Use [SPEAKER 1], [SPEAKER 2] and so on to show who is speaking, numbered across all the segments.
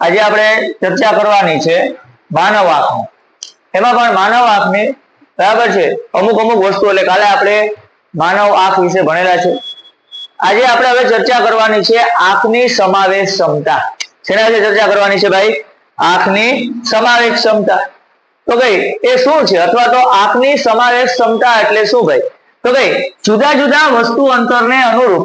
[SPEAKER 1] આજે આપણે ચર્ચા કરવાની છે માનવ આંખની એમાં પણ માનવ આંખની બરાબર છે. અમુક અમુક વસ્તુ, એટલે કાલે આપણે માનવ આંખ વિશે ભણેલા છે. આજે આપણે હવે ચર્ચા કરવાની છે આંખની સમાવેશ ક્ષમતા શેના વિશે ચર્ચા કરવાની છે ભાઈ? આંખની સમાવેશ ક્ષમતા તો ભાઈ, એ શું છે? અથવા તો આંખની સમાવેશ ક્ષમતા એટલે શું ભાઈ? તો ભાઈ, જુદા જુદા વસ્તુ અંતરને અનુરૂપ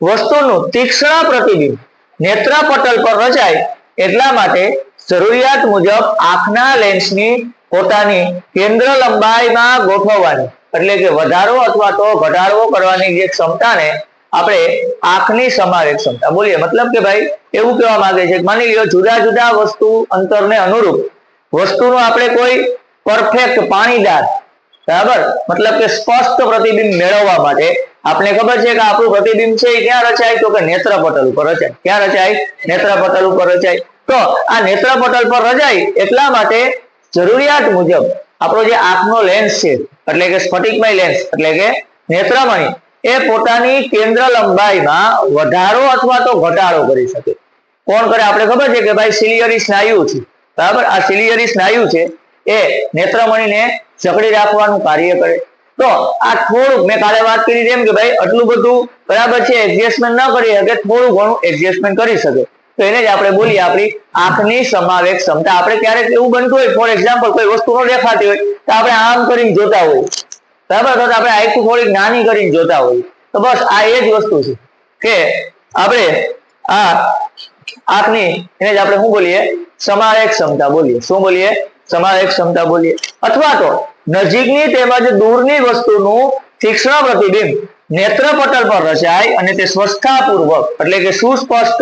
[SPEAKER 1] વસ્તુનું તીક્ષ્ણ પ્રતિબિંબ નેત્રપટલ પર રચાય એટલા માટે જરૂરિયાત મુજબ આંખના લેન્સની પોતાની કેન્દ્ર લંબાઈમાં ગોઠવવાની. એટલે કે વધારો અથવા તો ઘટાડવો કરવાની જે ક્ષમતાને આપણે આંખની સમાવેક ક્ષમતા બોલીએ. મતલબ કે ભાઈ, એવું કહેવા માંગે છે માની લો જુદા જુદા વસ્તુ અંતરને અનુરૂપ વસ્તુનું આપણે કોઈ પરફેક્ટ પાણીદાર બરાબર? મતલબ કે સ્પષ્ટ પ્રતિબિંબ મેળવવા માટે આપણે ખબર છે કે આપણું પ્રતિબિંબ છે એ ક્યાં રચાય? તો કે નેત્રપટલ ઉપર રચાય. ક્યાં રચાય? નેત્રપટલ ઉપર રચાય. તો આ નેત્રપટલ પર રચાય એટલા માટે જરૂરિયાત મુજબ આપણો જે આંખનો લેન્સ છે, એટલે કે સ્ફટિકમય લેન્સ એટલે કે નેત્રમણી, એ પોતાની કેન્દ્ર લંબાઈમાં વધારો અથવા તો ઘટાડો કરી શકે. કોણ કરે? આપણે ખબર છે કે ભાઈ સિલિયરી સ્નાયુ છે. બરાબર? આ સિલિયરી સ્નાયુ છે એ નેત્રમણીને જકડી રાખવાનું કાર્ય કરે. તો આ થોડુંક મેં કાલે વાત કરી તેમ કે ભાઈ આટલું બધું બરાબર છે એડજસ્ટમેન્ટ ન કરી શકે, થોડું ઘણું એડજસ્ટમેન્ટ કરી શકે. તો એને જ આપણે બોલીએ આપણી આંખની સમાવેક ક્ષમતા. આપણે ક્યારેક એવું બનતું હોય ફોર એક્ઝામ્પલ કોઈ વસ્તુ દેખાતી હોય, તો આપણે આમ કરીને જોતા હોય બરાબર? તો આપણે આખું થોડીક નાની કરીને જોતા હોય તો બસ આ એ જ વસ્તુ છે કે આપણે આ આંખની, એને જ આપણે શું બોલીએ? સમાવેક ક્ષમતા બોલીએ. શું બોલીએ? સમાવેશ ક્ષમતા બોલીએ. અથવા તો નજીકની તેમજ દૂરની વસ્તુનું તીક્ષ્ણ પ્રતિબિંબ નેત્રપટલ પર રચાય અને તે સ્વસ્થતાપૂર્વક એટલે કે સુસ્પષ્ટ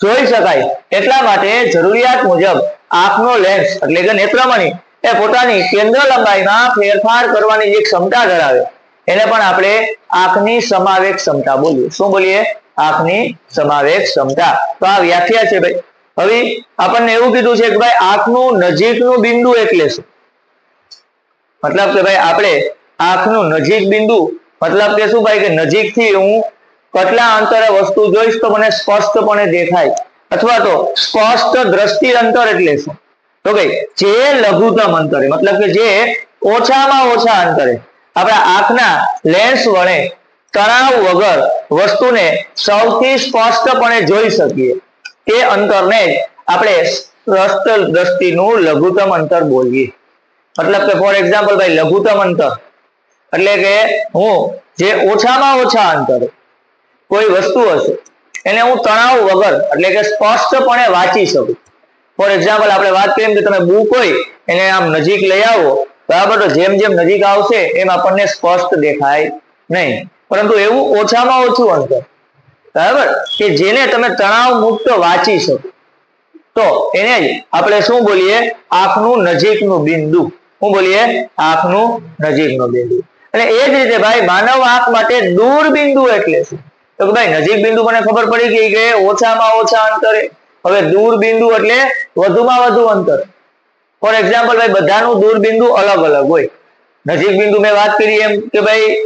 [SPEAKER 1] જોઈ શકાય એટલા માટે જરૂરિયાત મુજબ આંખનો લેન્સ એટલે કે નેત્રમણી એ પોતાની કેન્દ્ર લંબાઈમાં ફેરફાર કરવાની જે ક્ષમતા ધરાવે એને પણ આપણે આંખની સમાવેશ ક્ષમતા બોલીએ. શું બોલીએ? આંખની સમાવેશ ક્ષમતા. તો આ વ્યાખ્યા છે ભાઈ. હવે આપણને એવું કીધું છે કે ભાઈ આંખનું નજીકનું બિંદુ એટલે શું? મતલબ કે ભાઈ આપણે આંખનું નજીક બિંદુ, મતલબ કે શું ભાઈ કે નજીકથી હું કેટલા અંતરે વસ્તુ જોઈશ તો મને સ્પષ્ટપણે દેખાય. અથવા તો સ્પષ્ટ દ્રષ્ટિ અંતર એટલે શું? તો ભાઈ જે લઘુત્તમ અંતરે, મતલબ કે જે ઓછામાં ઓછા અંતરે આપણા આંખના લેન્સ વડે તણાવ વગર વસ્તુને સૌથી સ્પષ્ટપણે જોઈ શકીએ. તે અંતરને આપણે સ્પષ્ટ દ્રષ્ટિનું લઘુત્તમ અંતર બોલીએ. મતલબ કે ફોર એક્ઝામ્પલ ભાઈ, લઘુત્તમ અંતર. એટલે કે હું જે ઓછામાં ઓછા અંતરે કોઈ વસ્તુ હશે, એને હું તણાવ વગર, એટલે કે સ્પષ્ટપણે વાંચી શકું. ફોર એક્ઝામ્પલ આપણે વાત કરીએ કે તમે બુક હોય, એને આમ નજીક લઈ આવો, બરાબર? જેમ જેમ નજીક આવશે, એમ આપણને સ્પષ્ટ દેખાય નહીં. પરંતુ એવું ઓછામાં ઓછું અંતર. બરાબર? કે જેને તમે તણાવ મુક્ત વાંચી શકો. તો એને આપણે શું બોલીએ? આંખનું નજીકનું બિંદુ. શું બોલીએ? આંખનું નજીકનું બિંદુ. અને એ જ રીતે ભાઈ માનવ આંખ માટે દૂર બિંદુ એટલે શું? તો ભાઈ નજીક બિંદુ મને ખબર પડી ગઈ કે ઓછામાં ઓછા અંતરે. હવે દૂર બિંદુ એટલે વધુમાં વધુ અંતર. ફોર એક્ઝામ્પલ ભાઈ બધાનું દૂર બિંદુ અલગ અલગ હોય. નજીક બિંદુ મેં વાત કરી એમ કે ભાઈ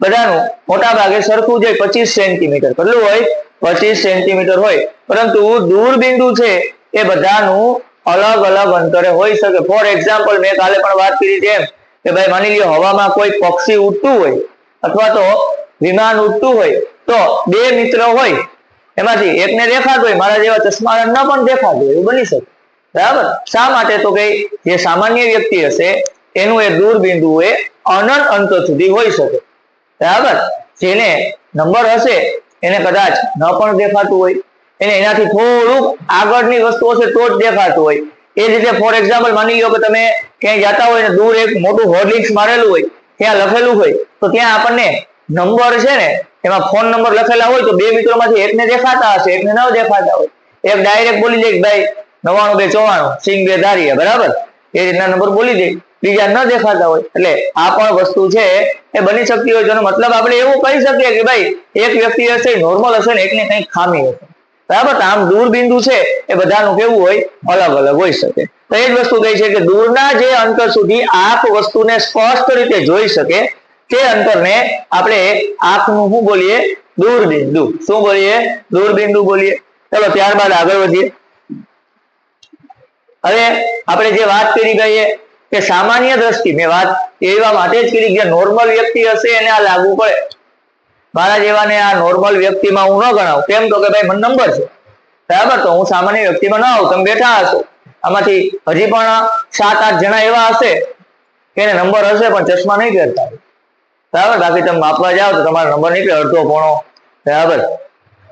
[SPEAKER 1] બધાનું મોટા ભાગે સરખું જ પચીસ સેન્ટીમીટર કેટલું હોય? પચીસ સેન્ટીમીટર હોય. પરંતુ દૂર બિંદુ છે એ બધાનું અલગ અલગ અંતરે હોઈ શકે. ફોર એક્ઝામ્પલ મેં કાલે પણ વાત કરી તેમ કે ભાઈ, માની લ્યો, હવામાં કોઈ પક્ષી ઉડતું હોય અથવા તો વિમાન ઉડતું હોય, તો બે મિત્ર હોય, એમાંથી એકને દેખાતું હોય, મારા જેવા ચશ્મા ન પણ દેખાતું હોય, એવું બની શકે. બરાબર? શા માટે? તો કે જે સામાન્ય વ્યક્તિ હશે, એનું એ દૂર બિંદુ એ અનંત અંત સુધી હોઈ શકે. બરાબર? જેને નંબર હશે, એને કદાચ ન પણ દેખાતું હોય, એને એનાથી થોડુંક આગળની વસ્તુ હશે તો જ દેખાતું હોય. એ રીતે ફોર એક્ઝામ્પલ માની લો કે તમે ક્યાંય જતા હોય ને દૂર એક મોટું હોર્ડિંગ્સ મારેલું હોય, ત્યાં લખેલું હોય, તો ત્યાં આપણને નંબર છે ને, એમાં ફોન નંબર લખેલા હોય તો બે મિત્રોમાંથી એકને દેખાતા હશે, એકને ન દેખાતા હોય. એક ડાયરેક્ટ બોલી દે ભાઈ નવાણું બે ચોવાણું સિંગ બે ધારીએ, બરાબર? એ રીતના નંબર બોલી દે. બીજા ન દેખાતા હોય. એટલે આ પણ વસ્તુ છે એ બની શકતી હોય જેનો મતલબ આપણે એવું કહી શકીએ કે ભાઈ, એક વ્યક્તિ હશે નોર્મલ હશે ને એકને કંઈક ખામી હશે. બરાબર? આમ દૂર બિંદુ છે એ બધાનું કેવું હોય? અલગ અલગ હોઈ શકે. તો એ જ વસ્તુ કહી છે કે દૂરના જે અંતર સુધી આંખ વસ્તુને સ્પષ્ટ રીતે જોઈ શકે, તે અંતરને આપણે આંખનું શું બોલીએ? દૂર બિંદુ શું બોલીએ? દૂર બિંદુ બોલીએ. ચલો ત્યારબાદ આગળ વધીએ. હવે આપણે જે વાત કરી ગઈ કે સામાન્ય દ્રષ્ટિ, મેં વાત એવા માટે જ કરી કે નોર્મલ વ્યક્તિ હશે એને આ લાગુ પડે. મારા જેવાને આ નોર્મલ વ્યક્તિમાં હું ન ગણાવું. કેમ તો કે ભાઈ મને નંબર છે. બરાબર? તો હું સામાન્ય વ્યક્તિમાં ન આવું. તમે બેઠા હશો. આમાંથી હજી પણ સાત, આઠ જણા એવા હશે કે એને નંબર હશે પણ ચશ્મા નહીં પહેરતા. બરાબર? બાકી તમે માપવા જાઓ તો તમારો નંબર નીકળે અડધો પોણો. બરાબર?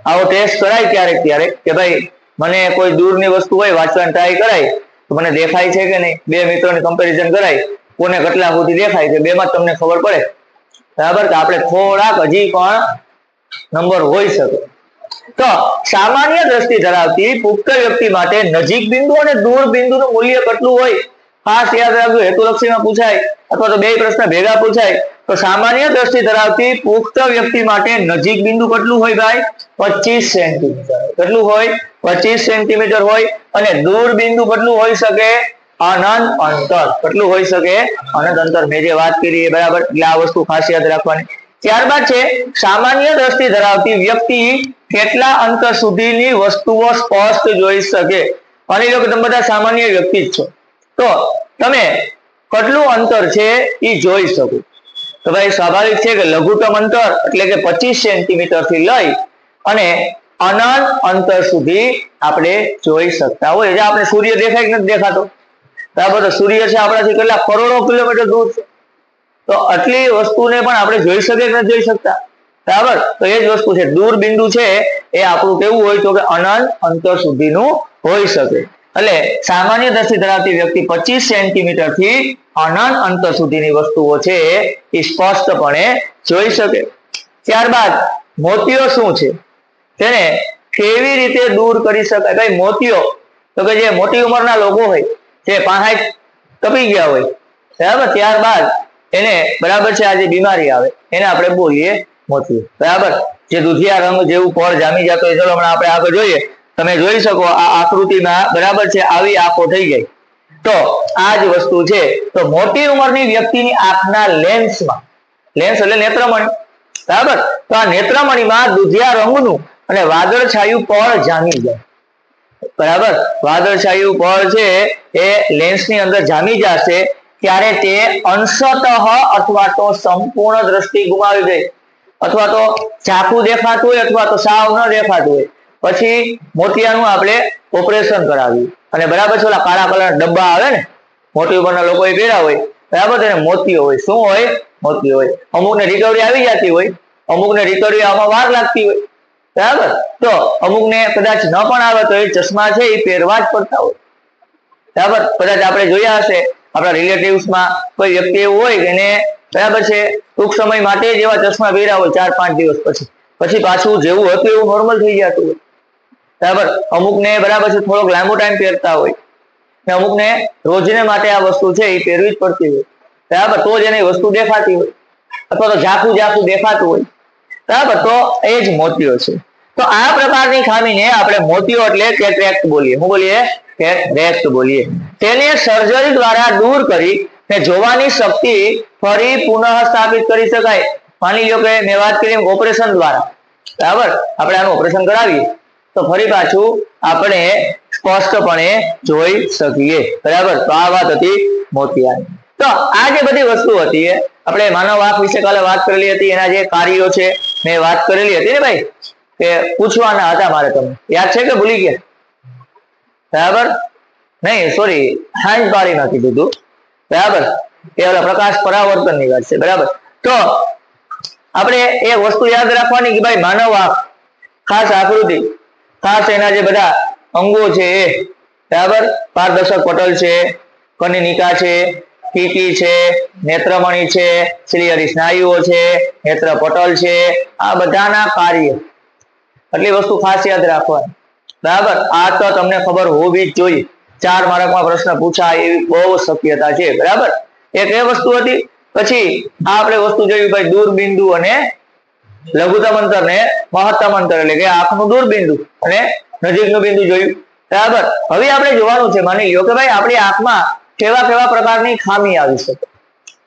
[SPEAKER 1] આવો ટેસ્ટ કરાય ક્યારેક ક્યારેક કે ભાઈ, મને કોઈ દૂરની વસ્તુ હોય, વાંચવાની ટ્રાય કરાય. મને દેખાય છે કે નહીં? બે મિત્રોની કમ્પેરિઝન કરાય, કોને કેટલા સુધી દેખાય છે, બેમાં તમને ખબર પડે. બરાબર? કે આપણે થોડાક હજી પણ નંબર હોઈ શકે. તો સામાન્ય દ્રષ્ટિ ધરાવતી પુખ્ત વ્યક્તિ માટે નજીક બિંદુ અને દૂર બિંદુનું મૂલ્ય કેટલું હોય? ખાસ યાદ રાખજો, હેતુલક્ષીમાં પૂછાય અથવા તો બે પ્રશ્ન ભેગા પૂછાય, તો સામાન્ય દ્રષ્ટિ ધરાવતી પુખ્ત વ્યક્તિ માટે નજીક બિંદુ કેટલું હોય ભાઈ? પચીસ સેન્ટીમીટર. કેટલું હોય? પચીસ સેન્ટીમીટર હોય અને દૂર બિંદુ કેટલું હોઈ શકે? અનંત અંતર. કેટલું હોઈ શકે? અનંત અંતર. મેં જે વાત કરી એ બરાબર. એટલે આ વસ્તુ ખાસ યાદ રાખવાની. ત્યારબાદ છે, સામાન્ય દ્રષ્ટિ ધરાવતી વ્યક્તિ કેટલા અંતર સુધીની વસ્તુઓ સ્પષ્ટ જોઈ શકે? માની લો કે તમે બધા સામાન્ય વ્યક્તિ જ છો. તો તમે કેટલું અંતર છે એ જોઈ શકો. તો ભાઈ સ્વાભાવિક છે કે લઘુત્તમ અંતર એટલે કે પચીસ સેન્ટીમીટરથી લઈ અને અનંત અંતર સુધી આપણે જોઈ શકતા હોય. એટલે આપણે સૂર્ય દેખાય કે નથી દેખાતો? બરાબર, તો સૂર્ય છે આપણાથી કેટલા? કરોડો કિલોમીટર દૂર છે. તો આટલી વસ્તુને પણ આપણે જોઈ શકીએ કે નથી જોઈ શકતા? બરાબર, તો એ જ વસ્તુ છે. દૂર બિંદુ છે એ આપણું કેવું હોય તો કે અનંત અંતર સુધીનું હોઈ શકે. એટલે સામાન્ય દ્રષ્ટિ ધરાવતી વ્યક્તિ પચીસ સેન્ટીમીટરથી અનંત અંતર સુધીની વસ્તુઓ છે એ સ્પષ્ટપણે જોઈ શકે. ત્યારબાદ મોતીઓ શું છે? તેને કેવી રીતે દૂર કરી શકાય? ભાઈ મોતીઓ, તો કે જે મોટી ઉંમરના લોકો હોય, જે પાંચ તપી ગયા હોય, બરાબર? ત્યારબાદ એને બરાબર છે આ જે બીમારી આવે, એને આપણે બોલીએ મોતીઓ, બરાબર? જે દુધિયા રંગ જેવું ફળ જામી જતો હોય, ચલો હમણાં આપણે આગળ જોઈએ. તમે જોઈ શકો આ આકૃતિમાં બરાબર છે, આવી આંખો થઈ ગઈ. તો આ જ વસ્તુ છે. તો મોટી ઉંમરની વ્યક્તિની આંખના લેન્સમાં, લેન્સ એટલે નેત્રમણી, બરાબર? તો આ નેત્રમણીમાં દુધિયા રંગનું અને વાદળછાયું પળ જામી જાય. બરાબર? વાદળછાયું પળ છે, એ લેન્સની અંદર જામી જશે, ત્યારે તે અંશતઃ અથવા તો સંપૂર્ણ દ્રષ્ટિ ગુમાવી ગઈ અથવા તો ચાકુ દેખાતું હોય અથવા તો સાવ ન દેખાતું હોય. પછી મોતિયાનું આપણે ઓપરેશન કરાવ્યું. અને બરાબર છે, ઓલા કાળા કલર ડબ્બા આવે ને, મોટી ઉપરના લોકો એ પહેર્યા હોય, બરાબર તેને મોતીઓ હોય. શું હોય? મોતીઓ હોય. અમુકને રિકવરી આવી જતી હોય, અમુકને રિકવરી આવવામાં વાર લાગતી હોય. બરાબર? તો અમુકને કદાચ ન પણ આવે તો એ ચશ્મા છે એ પહેરવા જ પડતા હોય. બરાબર? કદાચ આપણે જોયા હશે, આપણા રિલેટિવ્સમાં કોઈ વ્યક્તિ એવું હોય કે એને, બરાબર છે, ટૂંક સમય માટે જ એવા ચશ્મા પહેર્યા હોય, ચાર પાંચ દિવસ પછી. પછી પાછું જેવું હતું એવું નોર્મલ થઈ જતું હોય. બરાબર? અમુકને બરાબર છે, થોડોક લાંબો ટાઈમ પહેરતા હોય. ને અમુકને રોજને માટે આ વસ્તુ છે, એ પહેરવી જ પડતી હોય. બરાબર? તો જ એની વસ્તુ દેખાતી હોય. અથવા તો ઝાંખું ઝાંખું દેખાતું હોય. બરાબર? તો એ જ મોતીઓ છે. તો આ પ્રકારની ખામીને આપણે મોતીઓ એટલે કેટરેક્ટ બોલીએ. શું બોલીએ? કેટરેક્ટ બોલીએ. તેને સર્જરી દ્વારા દૂર કરી ને જોવાની શક્તિ ફરી પુનઃ સ્થાપિત કરી શકાય. માની લો કે મેં વાત કરી ઓપરેશન દ્વારા. બરાબર? આપણે આનું ઓપરેશન કરાવીએ. તો ફરી પાછું આપણે સ્પષ્ટપણે જોઈ શકીએ. બરાબર? તો આ વાત હતી મોતિયાની. તો આ જે બધી વસ્તુ હતી આપણે માનવ આંખ વિશે કાલે વાત કરેલી હતી, એના જે કાર્યો છે, મેં વાત કરેલી હતી ને ભાઈ, કે પૂછવાના હતા મારે તમને. યાદ છે કે ભૂલી ગયા? બરાબર? નહીં સોરી હાંજ પાડીમાં કીધું દીધું. બરાબર? એ ઓલા પ્રકાશ પરાવર્તનની વાત છે, બરાબર? તો આપણે એ વસ્તુ યાદ રાખવાની કે ભાઈ માનવ આંખ ખાસ આકૃતિ. ખાસ એના જે બધા અંગો છે એ, બરાબર? પારદર્શક પટલ છે કનિનિકા છે, કીકી છે, નેત્રમણી છે સિલિયરી સ્નાયુઓ છે, નેત્ર પટલ છે, આ બધાના કાર્ય. આટલી વસ્તુ ખાસ યાદ રાખવાની. બરાબર? આ તો તમને ખબર હોવી જ જોઈએ. ચાર માર્કમાં પ્રશ્ન પૂછાય એવી બહુ શક્યતા છે. બરાબર? એક એ વસ્તુ હતી, પછી આપણે વસ્તુ જોયું ભાઈ દૂરબિંદુ અને લઘુત્તમ અંતર ને મહત્તમ અંતર એટલે કે આંખનું દૂરબિંદુ અને નજીકનું બિંદુ જોયું. બરાબર? હવે આપણે જોવાનું છે, માની લો કે ભાઈ આપણી આંખમાં કેવા કેવા પ્રકારની ખામી આવી શકે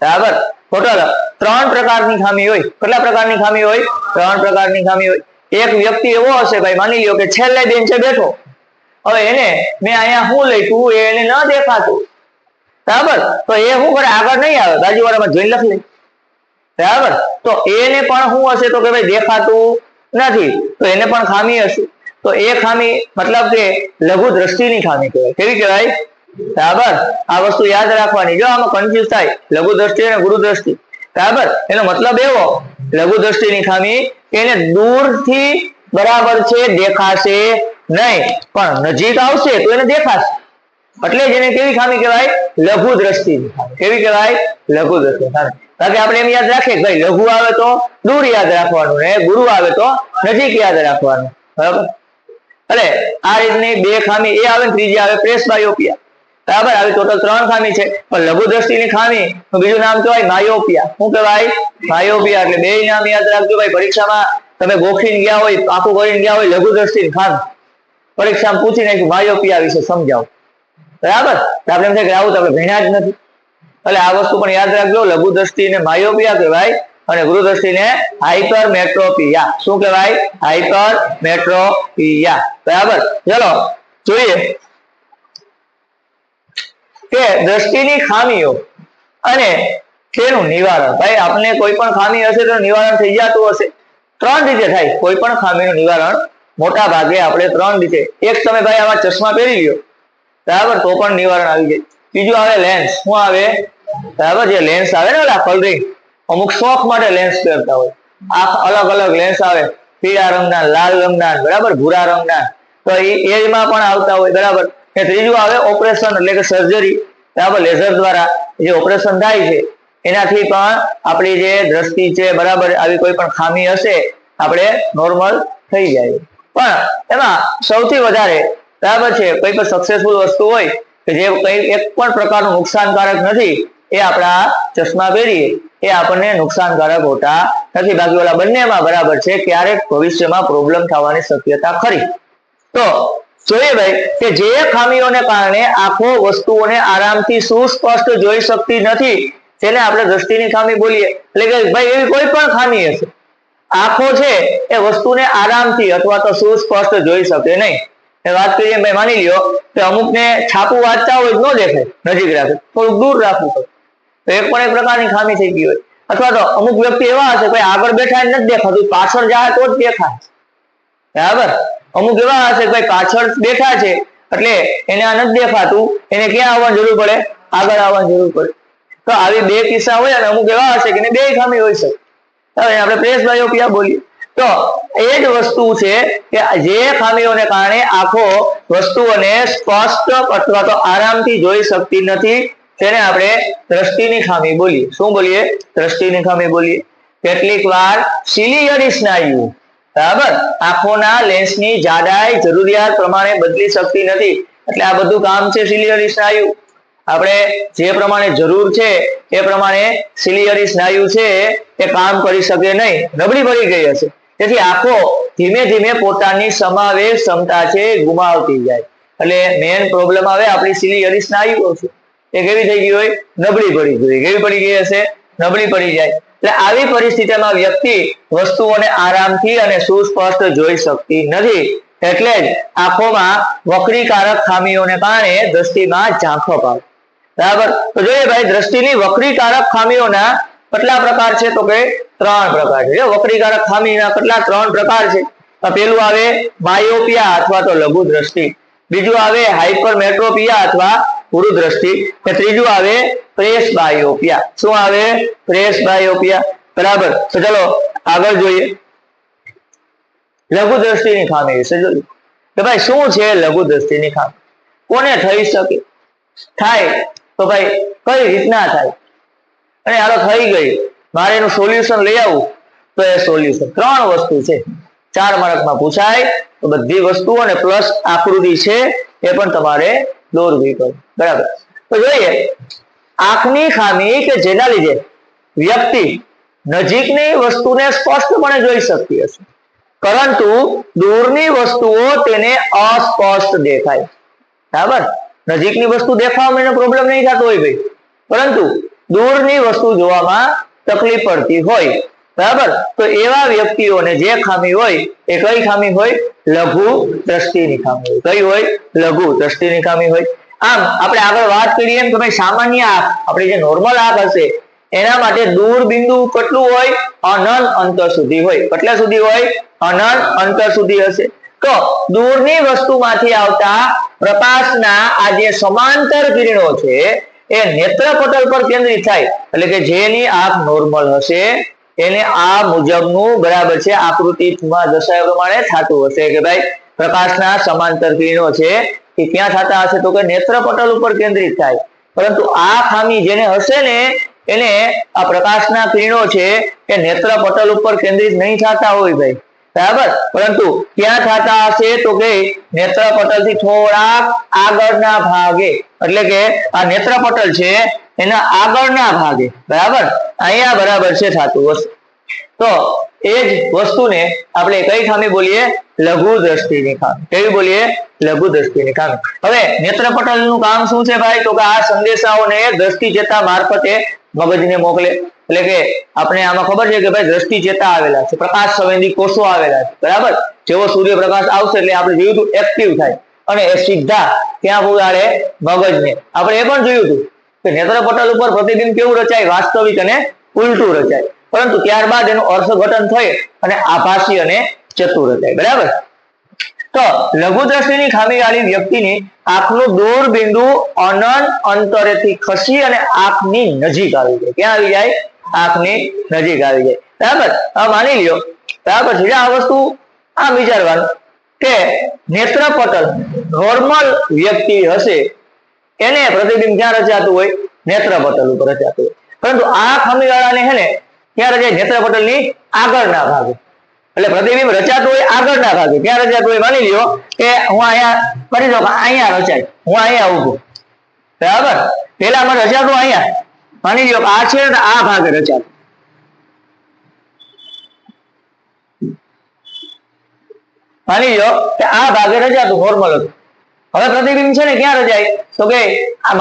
[SPEAKER 1] બરાબર? ટોટલ ત્રણ પ્રકારની ખામી હોય. કેટલા પ્રકારની ખામી હોય? ત્રણ પ્રકારની ખામી હોય. એક વ્યક્તિ એવો હશે ભાઈ, માની લો કે છેલ્લે બેન્ચે બેઠો. હવે એને મેં અહીંયા શું લખ્યું એને ન દેખાતું. બરાબર? તો એ શું કરે? આગળ નહીં આવે. બાજુવાળામાં જોઈને લખી લે બરાબર? તો એને પણ શું હશે? તો કે ભાઈ દેખાતું નથી. તો એને પણ ખામી હશે. તો એ ખામી મતલબ કે લઘુ દ્રષ્ટિની ખામી કહેવાય. કેવી કહેવાય? બરાબર? આ વસ્તુ યાદ રાખવાની. જો આમાં કન્ફ્યુઝ થાય, લઘુ દ્રષ્ટિ અને ગુરુ દ્રષ્ટિ. બરાબર? એનો મતલબ એવો, લઘુ દ્રષ્ટિની ખામી એને દૂરથી બરાબર છે, દેખાશે નહીં. પણ નજીક આવશે તો એને દેખાશે. એટલે એને કેવી ખામી કહેવાય? લઘુ દ્રષ્ટિ કેવી કહેવાય? લઘુ દ્રષ્ટિ કારણ કે આપણે એમ યાદ રાખીએ ભાઈ લઘુ આવે તો દૂર યાદ રાખવાનું ને ગુરુ આવે તો નજીક યાદ રાખવાનું. બરાબર? એટલે આ રીતની બે ખામી, એ આવે ને ત્રીજી આવે, પ્રેસ બાયોપિયા બરાબર? આવી ટોટલ ત્રણ ખામી છે. પણ લઘુ દ્રષ્ટિની ખામી બીજું નામ કહેવાય માયોપિયા. શું કહેવાય? માયોપિયા. એટલે બે નામ યાદ રાખજો ભાઈ. પરીક્ષામાં તમે ગોખીને ગયા હોય, પાકું કરીને ગયા હોય, લઘુ દ્રષ્ટિની ખામી. પરીક્ષામાં પૂછી નાખ્યું માયોપિયા વિશે સમજાવો. બરાબર? આપણે એમ કે આવું તો આપણે ભણ્યા જ નથી. એટલે આ વસ્તુ પણ યાદ રાખજો લઘુ દ્રષ્ટિ ને માયોપિયા કહેવાય અને ગુરુ દ્રષ્ટિને હાઈપર મેટ્રોપિયા શું કહેવાય? હાઈપર મેટ્રોપિયા બરાબર? ચલો, જોઈએ કે દ્રષ્ટિની ખામીઓ અને તેનું નિવારણ. ભાઈ આપણે કોઈ પણ ખામી હશે તો નિવારણ થઈ જતું હશે. ત્રણ રીતે થાય. કોઈ પણ ખામીનું નિવારણ મોટા ભાગે આપણે ત્રણ રીતે. એક તમે ભાઈ આમાં ચશ્મા પહેરી લ્યો. બરાબર? તો પણ નિવારણ આવી જાય. બીજું આવે લેન્સ શું આવે? બરાબર જે લેન્સ આવે ને ઓલા કલરિંગ અમુક શોખ માટે લેન્સ પહેરતા હોય. આ અલગ અલગ લેન્સ આવે. પીળા રંગના, લાલ રંગના, બરાબર? ભૂરા રંગના. તો એ એમાં પણ આવતા હોય, બરાબર? ને ત્રીજું આવે ઓપરેશન એટલે કે સર્જરી બરાબર? લેઝર દ્વારા જે ઓપરેશન થાય છે, એનાથી પણ આપણી જે દ્રષ્ટિ છે, બરાબર? આવી કોઈ પણ ખામી હશે, આપણે નોર્મલ થઈ જાય. પણ એમાં સૌથી વધારે, બરાબર છે, કોઈ પણ સક્સેસફુલ વસ્તુ હોય જે કઈ એક પણ પ્રકારનું નુકસાનકારક નથી, એ આપણા ચશ્મા પહેરીએ, એ આપણને નુકસાનકારક હોતા નથી. બાકી ઓલા બંનેમાં બરાબર છે, ક્યારેક ભવિષ્યમાં પ્રોબ્લેમ થવાની શક્યતા ખરી. તો જોઈએ ભાઈ, કે જે ખામીઓને કારણે આંખો વસ્તુઓને આરામથી સુસ્પષ્ટ જોઈ શકતી નથી જેને આપણે દ્રષ્ટિની ખામી બોલીએ. એટલે કે ભાઈ, એવી કોઈ પણ ખામી હશે. આંખો છે એ વસ્તુને આરામથી અથવા તો સુસ્પષ્ટ જોઈ શકે નહીં. વાત કરીએ ભાઈ, માની લ્યો કે અમુકને છાપું વાંચતા હોય ન દેખાય નજીક રાખે, થોડુંક દૂર રાખવું પડે. તો એક પણ એક પ્રકારની ખામી થઈ ગઈ હોય. અથવા તો અમુક વ્યક્તિ એવા હશે, કોઈ આગળ બેઠા નથી દેખાતું, પાછળ જાય તો જ દેખાય. બરાબર? અમુક એવા હશે, કોઈ પાછળ બેઠા છે, એટલે એને આ નથી દેખાતું, એને ક્યાં આવવાની જરૂર પડે? આગળ આવવાની જરૂર પડે. તો આવી બે કિસ્સા હોય અને અમુક એવા હશે કે બે ખામી હોય છે આપણે પ્રેસ બાયોપિયા બોલીએ? તો એ જ વસ્તુ છે કે જે ખામીઓને કારણે આંખો વસ્તુઓને સ્પષ્ટ અથવા તો આરામથી જોઈ શકતી નથી. તેને આપણે દ્રષ્ટિની ખામી બોલીએ. શું બોલીએ? દ્રષ્ટિની ખામી બોલીએ. કેટલીક વાર સિલિયરી સ્નાયુ, બરાબર? આંખોના લેન્સની જાડાઈ, જરૂરિયાત પ્રમાણે બદલી શકતી નથી. એટલે આ બધું કામ છે સિલિયરી સ્નાયુ. આપણે જે પ્રમાણે જરૂર છે, એ પ્રમાણે સિલિયરી સ્નાયુ છે, એ કામ કરી શકે નહીં. નબળી પડી ગઈ હશે. તેથી આંખો ધીમે ધીમે પોતાની સમાવેશ ક્ષમતા છે, ગુમાવતી જાય. એટલે મેઇન પ્રોબ્લેમ આવે આપણી સિલિયરી સ્નાયુઓ છે. એ કેવી થઈ ગઈ હોય? નબળી પડી ગઈ કેવી પડી ગઈ હશે? નબળી પડી જાય. એટલે આવી પરિસ્થિતિમાં વ્યક્તિ વસ્તુઓને આરામથી અને સુસ્પષ્ટ જોઈ શકતી નથી. એટલે જ આંખોમાં વક્રીકારક ખામીઓને કારણે દ્રષ્ટિમાં ઝાંખો આવે બરાબર? તો જોઈએ ભાઈ, દ્રષ્ટિની વક્રીકારક ખામીઓના કેટલા પ્રકાર છે? તો કે ત્રણ પ્રકાર છે. વક્રીકારક ખામીના કેટલા? ત્રણ પ્રકાર છે. પેલું આવે માયોપિયા અથવા તો લઘુ દ્રષ્ટિ. બીજું આવે હાઇપરમેટ્રોપિયા અથવા ગુરુ દ્રષ્ટિ. અને ત્રીજું આવે પ્રેસ બાયોપિયા શું આવે? પ્રેસ બાયોપિયા બરાબર. તો ચલો આગળ જોઈએ. લઘુ દ્રષ્ટિની ખામી વિશે જોઈએ. કે ભાઈ શું છે લઘુ દ્રષ્ટિની ખામી? કોને થઈ શકે? થાય. તો ભાઈ કઈ રીતના થાય? અને હાલો થઈ ગઈ મારે એનું સોલ્યુશન લઈ આવું. તો એ સોલ્યુશન ત્રણ વસ્તુ છે. ચાર માર્કમાં પૂછાય, તો બધી વસ્તુઓ અને પ્લસ આકૃતિ છે એ પણ તમારે દોરવી પડે. બરાબર. તો જોઈએ, આંખની ખામી કે જેના લીધે વ્યક્તિ નજીકની વસ્તુને સ્પષ્ટપણે જોઈ શકતી હશે. પરંતુ દૂરની વસ્તુઓ તેને અસ્પષ્ટ દેખાય. બરાબર? નજીકની વસ્તુ દેખાવામાં એનો પ્રોબ્લેમ નહીં થતો હોય ભાઈ. પરંતુ દૂરની વસ્તુ જોવામાં તકલીફ પડતી હોય. બરાબર? તો એવા વ્યક્તિઓને જે ખામી હોય, એ કઈ ખામી હોય? લઘુ દ્રષ્ટિની ખામી હોય. કઈ હોય? લઘુ દ્રષ્ટિની ખામી હોય. આમ, આપણે આગળ વાત કરીએ એમ કે ભાઈ સામાન્ય આંખ, આપણી જે નોર્મલ આંખ હશે, એના માટે દૂર બિંદુ કેટલું હોય? અનંત અંતર સુધી હોય. કેટલા સુધી હોય? અનંત અંતર સુધી હશે. તો દૂરની વસ્તુમાંથી આવતા પ્રકાશના આ જે સમાંતર કિરણો છે એ નેત્રપટલ પર કેન્દ્રિત થાય, એટલે કે જેની આંખ નોર્મલ હશે, એને આ મુજબનું બરાબર છે આકૃતિમાં દર્શાવ્યા પ્રમાણે થતું હશે. કે ભાઈ, પ્રકાશના સમાંતર કિરણો છે, એ ક્યાં થતા હશે? તો કે નેત્રપટલ ઉપર કેન્દ્રિત થાય. પરંતુ આ ખામી જેને હશે ને, એને આ પ્રકાશના કિરણો છે, એ નેત્રપટલ ઉપર કેન્દ્રિત નહીં થતા હોય ભાઈ. બરાબર? પરંતુ ક્યાં થતા હશે તો કે નેત્રપટલથી થોડાક આગળના ભાગે. એટલે કે આ નેત્રપટલ છે, એના આગળના ભાગે. બરાબર? અહીંયા બરાબર છે થતું હશે તો એ જ વસ્તુને આપણે કઈ ખામી બોલીએ? લઘુ દ્રષ્ટિની ખામી. કેવી બોલીએ? લઘુ દ્રષ્ટિની ખામી. હવે નેત્રપટલનું કામ શું છે ભાઈ? તો કે આ સંદેશાઓને દ્રષ્ટિ ચેતા મારફતે મગજને મોકલે. એટલે કે આપણે આમાં ખબર છે કે ભાઈ દ્રષ્ટિ ચેતા આવેલા છે, પ્રકાશ સંવેદી કોષો આવેલા છે, બરાબર? જેવો સૂર્યપ્રકાશ આવશે એટલે આપણે જોયું હતું એક્ટિવ થાય. અને એ સીધા ક્યાં પહોંચાડે મગજને. આપણે એ પણ જોયું હતું કે નેત્રપટલ ઉપર પ્રતિબિંબ કેવું રચાય? વાસ્તવિક અને ઉલટું રચાય. પરંતુ ત્યારબાદ એનું અર્થઘટન થઈ અને આભાસી અને ચતુર રચાય બરાબર? તો લઘુ દ્રષ્ટિની ખામીવાળી વ્યક્તિની આંખનું દૂર બિંદુ અનંત અંતરેથી ખસી અને આંખની નજીક આવી જાય. ક્યાં આવી જાય? આંખની નજીક આવી જાય. બરાબર? હવે માની લ્યો, બરાબર છે? આ વસ્તુ આમ વિચારવાનું કે નેત્રપટલ નોર્મલ વ્યક્તિ હશે, એને પ્રતિબિંબ ક્યાં રચાતું હોય? નેત્રપટલ ઉપર રચાતું હોય. પરંતુ આ ખમીવાળાને હે ને, ક્યાં રચાય? નેત્રપટલની આગળના ભાગે. એટલે પ્રતિબિંબ રચાતું હોય આગળના ભાગે. ક્યાં રચાતું હોય? માની લ્યો કે હું અહીંયા કરી દઉં અહીંયા રચાય. હું અહીંયા ઉભું બરાબર? પેલા મને રચાતું અહીંયા. માની લો આ છે ને આ ભાગે રચાય. માની લો કે આ ભાગે રચાતું નોર્મલ હતું. હવે પ્રતિબિંબ છે ને ક્યાં રચાય? તો કે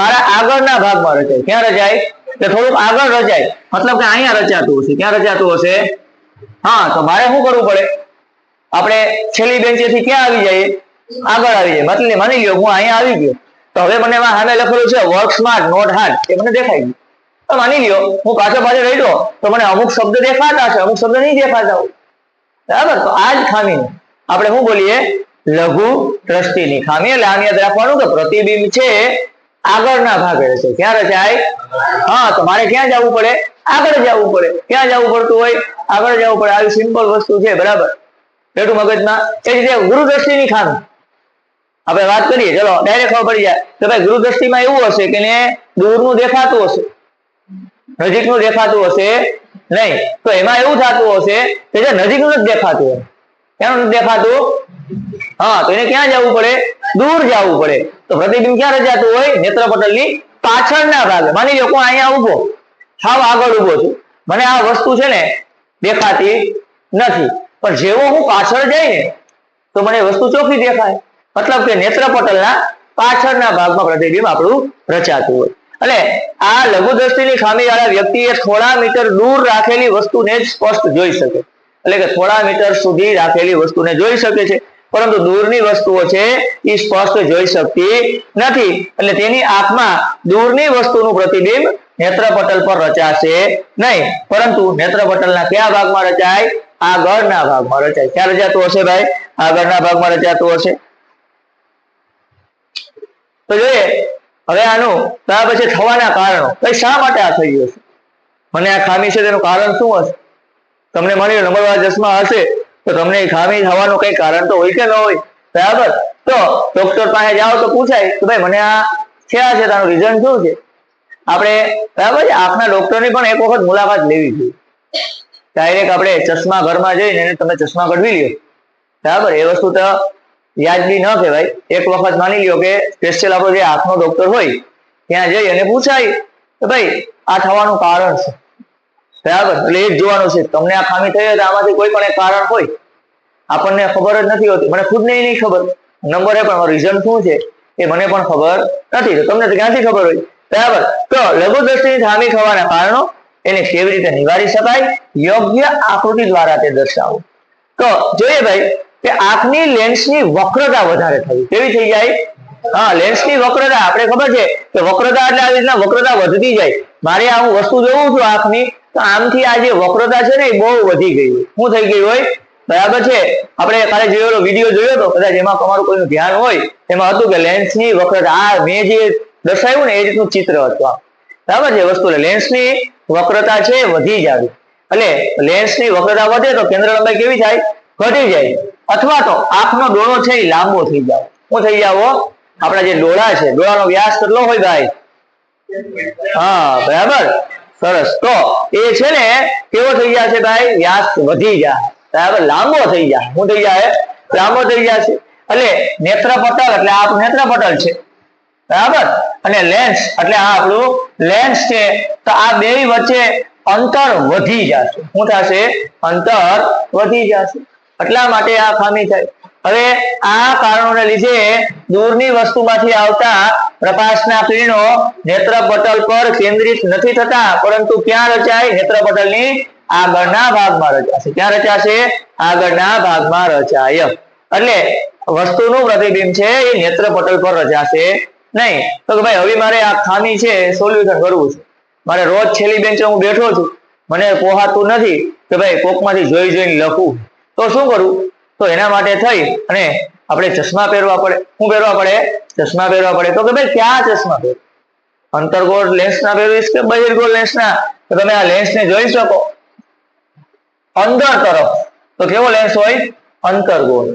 [SPEAKER 1] મારા આગળના ભાગમાં રચાય. ક્યાં રચાય? એટલે થોડુંક આગળ રચાય. મતલબ કે અહીંયા રચાતું હશે. ક્યાં રચાતું હશે? હા, તો મારે શું કરવું પડે? આપણે છેલ્લી બેન્ચેથી ક્યાં આવી જઈએ? આગળ આવી જઈએ. મતલબ માની લો હું અહીંયા આવી ગયો. તો હવે મને એમાં સામે લખેલું છે વર્ક સ્માર્ટ નોટ હાર્ડ એ મને દેખાઈ ગયું તો માની લ્યો, હું પાછળ પાછળ રહી તો મને અમુક શબ્દ દેખાતા છે અમુક શબ્દ નહીં દેખાતા હોય. બરાબર? તો આ જ ખામી આપણે શું બોલીએ? લઘુ દ્રષ્ટિની ખામી. એટલે આની યાદ રાખવાનું કે પ્રતિબિંબ છે, આગળના ભાગે રહેશે. ક્યાં રચાય હા, તો મારે ક્યાં જવું પડે? આગળ જવું પડે. ક્યાં જવું પડતું હોય? આગળ જવું પડે. આવી સિમ્પલ વસ્તુ છે, બરાબર? પેટું મગજમાં. એ રીતે ગુરુ ખામી. આપણે વાત કરીએ, ચલો ડાયરેક્ટ ખબર પડી જાય. કે ભાઈ ગુરુ દ્રષ્ટિમાં એવું હશે કે ને દૂરનું દેખાતું હશે. નજીકનું દેખાતું હશે નહીં. તો એમાં એવું થતું હશે કે જે નજીકનું જ દેખાતું હોય. ક્યાં દેખાતું? હા, તો એને ક્યાં જવું પડે? દૂર જવું પડે. તો પ્રતિબિંબ ક્યાં રચાતું હોય? નેત્રપટલની પાછળના ભાગે. માની લો હું અહીંયા ઊભો? હાવ આગળ ઊભો છું. મને આ વસ્તુ છે ને દેખાતી નથી. પણ જેવો હું પાછળ જઈ ને તો મને વસ્તુ ચોખ્ખી દેખાય. મતલબ કે નેત્રપટલના પાછળના ભાગમાં પ્રતિબિંબ આપણું રચાતું હોય. એટલે આ લઘુ દ્રષ્ટિની ખામીવાળા વ્યક્તિએ થોડા મીટર દૂર રાખેલી વસ્તુને જ સ્પષ્ટ જોઈ શકે. એટલે કે થોડા મીટર સુધી રાખેલી વસ્તુને જોઈ શકે છે. પરંતુ દૂરની વસ્તુઓ છે એ સ્પષ્ટ જોઈ શકતી નથી. એટલે તેની આંખમાં દૂરની વસ્તુનું પ્રતિબિંબ નેત્રપટલ પર રચાશે નહીં. પરંતુ નેત્રપટલના કયા ભાગમાં રચાય? આગળના ભાગમાં રચાય. ક્યાં રચાતું હશે ભાઈ? આગળના ભાગમાં રચાતું હશે. તો જોઈએ હવે આનું ત્યાર પછી થવાના કારણો. કઈ શા માટે આ થઈ ગયું છે? મને આ ખામી છે, તેનું કારણ શું હશે? તમને મળી નંબરવાર ચશ્મા હશે, તો તમને ખામી થવાનું કઈ કારણ તો હોય કે ન હોય? બરાબર? તો ડોક્ટર પાસે જાઓ તો પૂછાય કે ભાઈ, મને આ થયા છે, તારું રીઝન શું છે? આપણે, બરાબર છે આંખના ડોક્ટરની પણ એક વખત મુલાકાત લેવી જોઈએ. ડાયરેક્ટ આપણે ચશ્મા ઘરમાં જઈને એને તમે ચશ્મા કઢવી લ્યો. બરાબર? એ વસ્તુ તો યાદબી ન કહેવાય. એક વખત માની લ્યો કે સ્પેશિયલ આપણો જે આંખનો ડોક્ટર હોય, ત્યાં જઈ અને પૂછાય કે ભાઈ, આ થવાનું કારણ છે બરાબર? એટલે એ જ જોવાનું છે. તમને આ ખામી થઈ હોય તો આમાંથી કોઈ પણ એક કારણ હોય. આપણને ખબર જ નથી હોતી. મને ખુદને નહીં ખબર. નંબરે પણ રીઝન શું છે એ મને પણ ખબર નથી. તો તમને ક્યાંથી ખબર હોય? બરાબર? તો લઘુ દ્રષ્ટિની ખામી થવાના કારણો એને કેવી રીતે નિવારી શકાય? યોગ્ય આકૃતિ દ્વારા તે દર્શાવો. તો જોઈએ ભાઈ કે આંખની લેન્સની વક્રતા વધારે થવી. કેવી થઈ જાય? હા લેન્સની વક્રતા. આપણે ખબર છે કે વક્રતા એટલે આવી રીતના વક્રતા વધતી જાય. મારે આ હું વસ્તુ જોઉં છું આંખની, તો આમથી આ જે વક્રતા છે ને એ બહુ વધી ગઈ હોય. શું થઈ ગઈ હોય? બરાબર છે? આપણે કાલે જોયેલો વીડિયો જોયો તો કદાચ એમાં તમારું કોઈનું ધ્યાન હોય, એમાં હતું કે લેન્સની વક્રતા. આ મેં જે દર્શાવ્યું ને એ રીતનું ચિત્ર હતું બરાબર છે વસ્તુ? લેન્સની વક્રતા છે, વધી જ આવી એટલે લેન્સની વક્રતા વધે તો કેન્દ્ર લંબાઈ કેવી થાય? ઘટી જાય. અથવા તો આંખનો ડોળો છે એ લાંબો થઈ જાય શું થઈ જાવ આપણા જે ડોળા છે ડોળાનો વ્યાસ કેટલો હોય ભાઈ? હા, બરાબર? સરસ. તો એ છે ને, કેવો થઈ જશે ભાઈ? વ્યાસ વધી જાય બરાબર? લાંબો થઈ જાય શું થઈ જાય લાંબો થઈ છે. એટલે નેત્રપટલ, એટલે આ નેત્રપટલ છે. બરાબર? અને લેન્સ એટલે આ આપણું લેન્સ છે. તો આ બે વચ્ચે અંતર વધી જશે. શું થશે? અંતર વધી જશે. એટલા માટે આ ખામી થાય હવે આ કારણોને લીધે દૂરની વસ્તુમાંથી આવતા પ્રકાશના કિરણો નેત્રપટલ પર કેન્દ્રિત નથી થતા, પરંતુ ક્યાં રચાય? નેત્રપટલની આગળના ભાગમાં રચાશે. ક્યાં રચાશે? આગળના ભાગમાં રચાય. એટલે વસ્તુનું પ્રતિબિંબ છે એ નેત્રપટલ પર રચાશે નહીં. તો કે ભાઈ, હવે મારે આ ખામી છે સોલ્યુશન કરવું છે. મારે રોજ છેલ્લી બેન્ચે હું બેઠો છું. મને પોહાતું નથી. કે ભાઈ, કોકમાંથી જોઈ જોઈને લખું. તો શું કરું? તો એના માટે થઈ અને આપણે ચશ્મા પહેરવા પડે. શું પહેરવા પડે? ચશ્મા પહેરવા પડે. તો કે ભાઈ ક્યાં ચશ્મા પહેરવું અંતર્ગોળ લેન્સના પહેરવીશ કે બહિર્ગોળ લેન્સના તો તમે આ લેન્સને જોઈ શકો. અંદર તરફ. તો કેવો લેન્સ હોય? અંતર્ગોળ.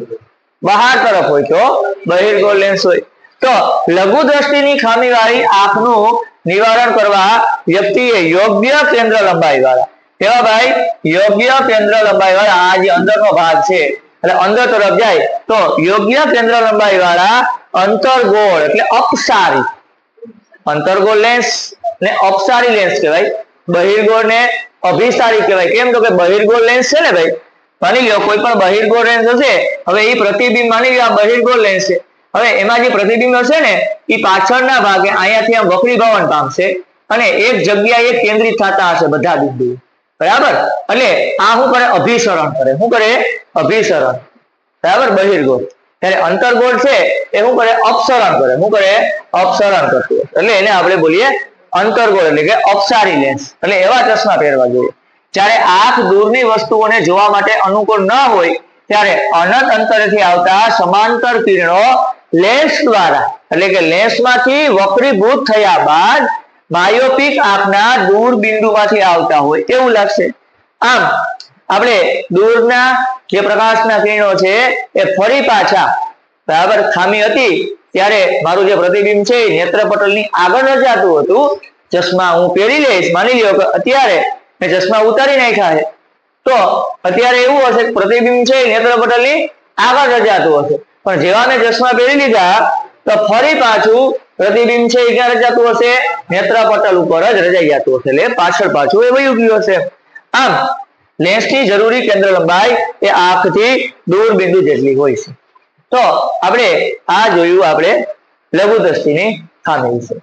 [SPEAKER 1] બહાર તરફ હોય તો બહિર્ગોળ લેન્સ હોય. તો લઘુ દ્રષ્ટિની ખામી વાળી આંખનું નિવારણ કરવા વ્યક્તિએ યોગ્ય કેન્દ્ર લંબાઈ વાળા કેવા ભાઈ, યોગ્ય કેન્દ્ર લંબાઈ વાળા, આ જે અંદરનો ભાગ છે, એટલે અંદર તરફ જાય, તો યોગ્ય કેન્દ્ર લંબાઈ વાળા અંતરગોળ, એટલે અપસારી. અંતર્ગોળ લેન્સ ને અપસારી લેન્સ કહેવાય. બહિર્ગોળ ને અભિસારી કહેવાય. કેમ તો કે બહિર્ગોળ લેન્સ છે ને ભાઈ? માની લો કોઈ પણ બહિર્ગોળ લેન્સ હશે, હવે એ પ્રતિબિંબ માની લો આ બહિર્ગોળ લેન્સ છે. હવે એમાં જે પ્રતિબિંબ હશે ને, એ પાછળના ભાગે અહીંયાથી આમ વક્રીભવન પામશે અને એક જગ્યાએ કેન્દ્રિત થતા હશે બધા બિંદુ બરાબર? એટલે આ શું કરે? અભિસરણ કરે. શું કરે? અભિસરણ. બરાબર? બહિર્ગોળ. ત્યારે અંતર્ગોળ છે એ શું કરે? અપસરણ કરે. શું કરે? અપસરણ કરતું એટલે એને આપણે બોલીએ અંતર્ગોળ એટલે કે અપસારી લેન્સ એટલે એવા ચશ્મા પહેરવા જોઈએ. જ્યારે આંખ દૂરની વસ્તુઓને જોવા માટે અનુકૂળ ન હોય, ત્યારે અનંત અંતરેથી આવતા સમાંતર કિરણો લેન્સ દ્વારા, એટલે કે લેન્સમાંથી વક્રીભૂત થયા બાદ માયોપિક આપના દૂર બિંદુમાંથી આવતા હોય એવું લાગશે? આમ, આપણે દૂરના જે પ્રકાશના કિરણો છે, એ ફરી પાછા, બરાબર, ખામી હતી, ત્યારે મારું જે પ્રતિબિંબ છે, એ નેત્રપટલની આગળ રજાતું હતું. ચશ્મા હું પહેરી લઈશ, માની લ્યો કે અત્યારે મેં ચશ્મા ઉતારી નાખ્યા છે. તો અત્યારે એવું હશે પ્રતિબિંબ છે નેત્રપટલની આગળ રચાતું હશે. પણ જેવા મેં ચશ્મા પહેરી લીધા તો ફરી પાછું પ્રતિબિંબ છે એ ક્યારે જતું હશે? નેત્રપટલ ઉપર જ રજાઈ જતું હશે. એટલે પાછળ પાછું એ વયું ગયું હશે. આમ લેન્સની જરૂરી કેન્દ્ર લંબાઈ એ આંખથી દૂર બિંદુ જેટલી હોય છે. તો આપણે આ જોયું આપણે લઘુદ્રષ્ટિની ખામી વિશે.